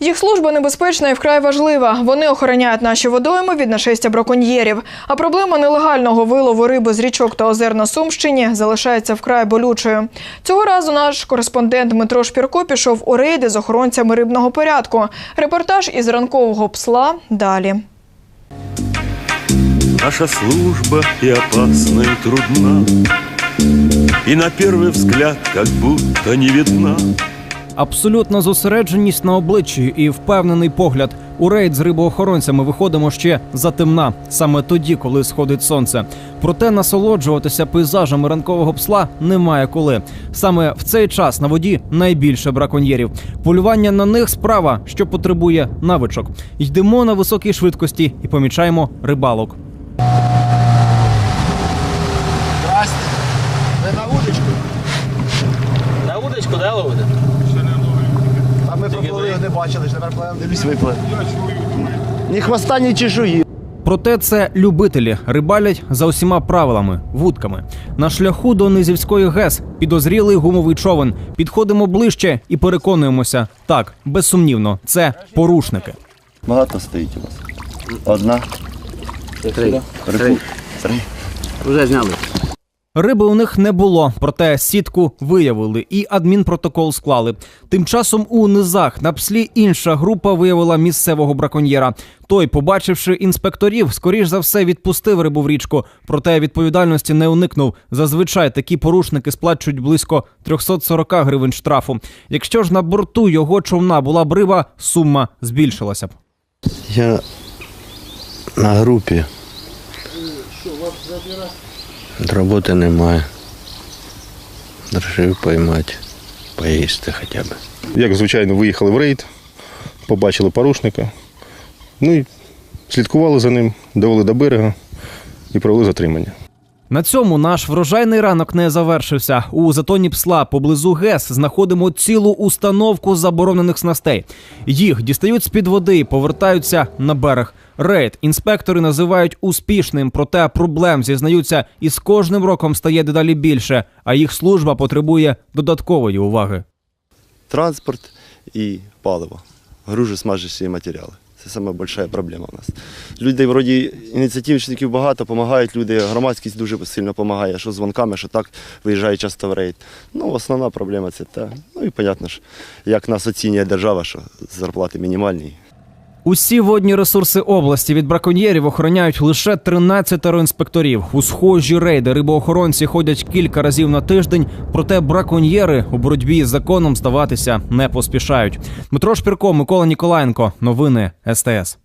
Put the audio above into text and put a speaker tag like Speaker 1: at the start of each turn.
Speaker 1: Їх служба небезпечна і вкрай важлива. Вони охороняють наші водойми від нашестя браконьєрів. А проблема нелегального вилову риби з річок та озер на Сумщині залишається вкрай болючою. Цього разу наш кореспондент Дмитро Шпірко пішов у рейди з охоронцями рибного порядку. Репортаж із ранкового псла далі.
Speaker 2: Наша служба и опасна, и трудна, И на первый взгляд как будто не видна.
Speaker 3: Абсолютна зосередженість на обличчі і впевнений погляд. У рейд з рибоохоронцями виходимо ще за темна, саме тоді, коли сходить сонце. Проте насолоджуватися пейзажами ранкового псла немає коли. Саме в цей час на воді найбільше браконьєрів. Полювання на них справа, що потребує навичок. Йдемо на високій швидкості і помічаємо рибалок.
Speaker 4: Здрасте. Ви на удочку?
Speaker 5: На удочку, да, ловите?
Speaker 4: А ми проплили, не бачили, що тепер пливемо, дивлюсь, виплив. Ні хвоста, ні чешуї.
Speaker 3: Проте це любителі рибалять за усіма правилами, вудками. На шляху до Низівської ГЕС підозрілий гумовий човен. Підходимо ближче і переконуємося. Так, безсумнівно, це порушники.
Speaker 6: Багато стоїть у вас? Одна.
Speaker 5: Три.
Speaker 6: Три. Три.
Speaker 5: Уже зняли.
Speaker 3: Риби у них не було, проте сітку виявили і адмінпротокол склали. Тим часом у низах на пслі інша група виявила місцевого браконьєра. Той, побачивши інспекторів, скоріш за все відпустив рибу в річку, проте відповідальності не уникнув. Зазвичай такі порушники сплачують близько 340 гривень штрафу. Якщо ж на борту його човна була б риба, сума збільшилася б.
Speaker 6: Я на групі. Роботи немає. Рішив поймати, поїсти хоча б.
Speaker 7: Як звичайно, виїхали в рейд, побачили порушника. Ну і слідкували за ним, довели до берега і провели затримання.
Speaker 3: На цьому наш врожайний ранок не завершився. У затоні псла поблизу ГЕС знаходимо цілу установку заборонених снастей. Їх дістають з під води і повертаються на берег. Рейд інспектори називають успішним, проте проблем зізнаються і з кожним роком стає дедалі більше, а їх служба потребує додаткової уваги.
Speaker 6: Транспорт і паливо. Гружосмажущі матеріали. Це саме більша проблема у нас. Людей вроді ініціативників багато, допомагають люди, громадськість дуже сильно допомагає, що дзвонками, що так виїжджає часто в рейд. Ну, основна проблема це та. Ну і понятно ж, як нас оцінює держава, що зарплати мінімальні.
Speaker 3: Усі водні ресурси області від браконьєрів охороняють лише 13 інспекторів. У схожі рейди рибоохоронці ходять кілька разів на тиждень, проте браконьєри у боротьбі з законом здаватися не поспішають. Дмитро Шпірко, Микола Ніколаєнко. Новини СТС.